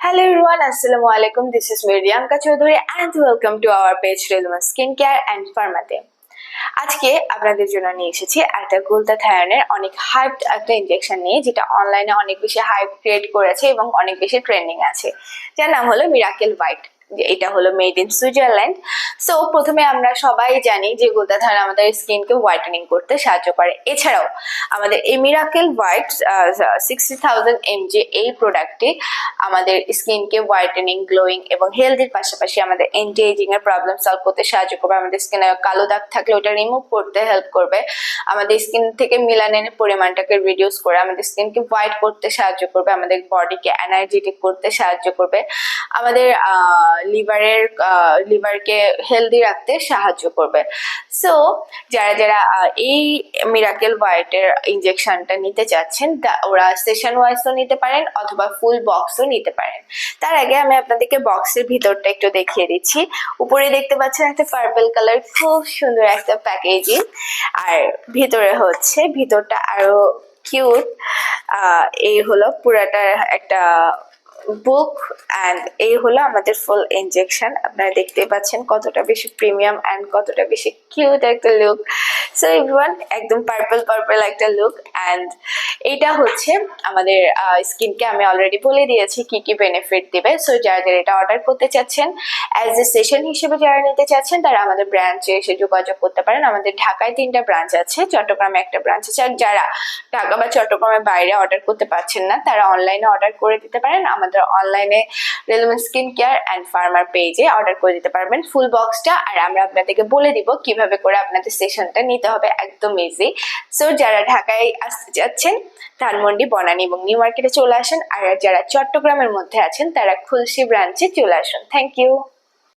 Hello everyone, Assalamu alaikum. This is Miryanka Choudhury and welcome to our page Relevant Skincare and Pharmacy. আজকে আপনাদের জন্য নিয়ে এসেছি একটা গুলতা থায়নের অনেক হাইপ একটা ইনজেকশন নিয়ে যেটা অনলাইনে অনেক বেশি হাইপ ক্রিয়েট করেছে এবং অনেক বেশি ট্রেন্ডিং আছে যার নাম হলো মিরাকেল হোয়াইট এটা হলো মেড ইন সুইজারল্যান্ড সো প্রথমে আমরা সবাই জানি যে গুলতাথান আমাদের স্কিনকে হোয়াইটেনিং করতে সাহায্য করে। এছাড়াও, আমাদের এই miracle white sixty thousand MG এই প্রোডাক্টটি আমাদের স্কিনকে হোয়াইটেনিং গ্লোয়িং এবং হেলদির পাশাপাশি আমাদের এজিং এর প্রবলেম সলভ করতে সাহায্য করবে। আমাদের স্কিনে কালো দাগ থাকলে ওটা রিমুভ করতে হেল্প করবে। আমাদের স্কিন থেকে মিলানের পরিমাণটাকে রিডিউস করে আমাদের স্কিনকে হোয়াইট করতে সাহায্য করবে। আমাদের বডিকে এনার্জেটিক করতে সাহায্য করবে। আমাদের লিভারের লিভারকে হেলদি রাখতে সাহায্য করবে। সো যারা যারা এই মিরাকেল হোয়াইটের ইনজেকশনটা নিতে চাচ্ছেন ওরা সেশন ওয়াইজও নিতে পারেন অথবা ফুল বক্সও নিতে পারেন। তার আগে আমি আপনাদেরকে বক্সের ভিতরটা একটু দেখিয়ে দিচ্ছি। উপরে দেখতে পাচ্ছেন একটা পার্পল কালার খুব সুন্দর একটা প্যাকেজিং আর ভিতরে হচ্ছে, ভিতরটা আরও কিউট এই হলো পুরাটা একটা বুক অ্যান্ড এই হলো আমাদের ফুল ইঞ্জেকশন আপনারা দেখতে পাচ্ছেন কতটা বেশি প্রিমিয়াম অ্যান্ড কতটা বেশি কিউট একটা লুক সো এভরিওয়ান একদম পার্পল পার্পল একটা লুক অ্যান্ড এইটা হচ্ছে আমাদের স্কিনকে আমি অলরেডি বলে দিয়েছি কি কি বেনিফিট দিবে। সো যারা যারা এটা অর্ডার করতে চাচ্ছেন অ্যাজ এ সেশন হিসেবে যারা নিতে চাচ্ছেন, তারা আমাদের ব্রাঞ্চে এসে যোগাযোগ করতে পারেন। আমাদের ঢাকায় তিনটা ব্রাঞ্চ আছে, চট্টগ্রামে একটা ব্রাঞ্চ আছে। আর যারা ঢাকা বা চট্টগ্রামের বাইরে অর্ডার করতে পারছেন না, তারা অনলাইনে অর্ডার করে দিতে পারেন। আমাদের অনলাইনে রেলমেন্ট স্কিন কেয়ার অ্যান্ড ফার্মার পেজে অর্ডার করে দিতে পারবেন। ফুল বক্সটা আর আমরা আপনাদেরকে বলে দিব কীভাবে করে আপনাদের সেশনটা নিতে হবে। একদম ইজি সো যারা ঢাকায় আসতে যাচ্ছেন ধানমন্ডি, বনানী এবং নিউ মার্কেটে চলে আসেন। আর যারা চট্টগ্রামের মধ্যে আছেন, তারা খুলশি ব্রাঞ্চে চলে আসুন। Thank you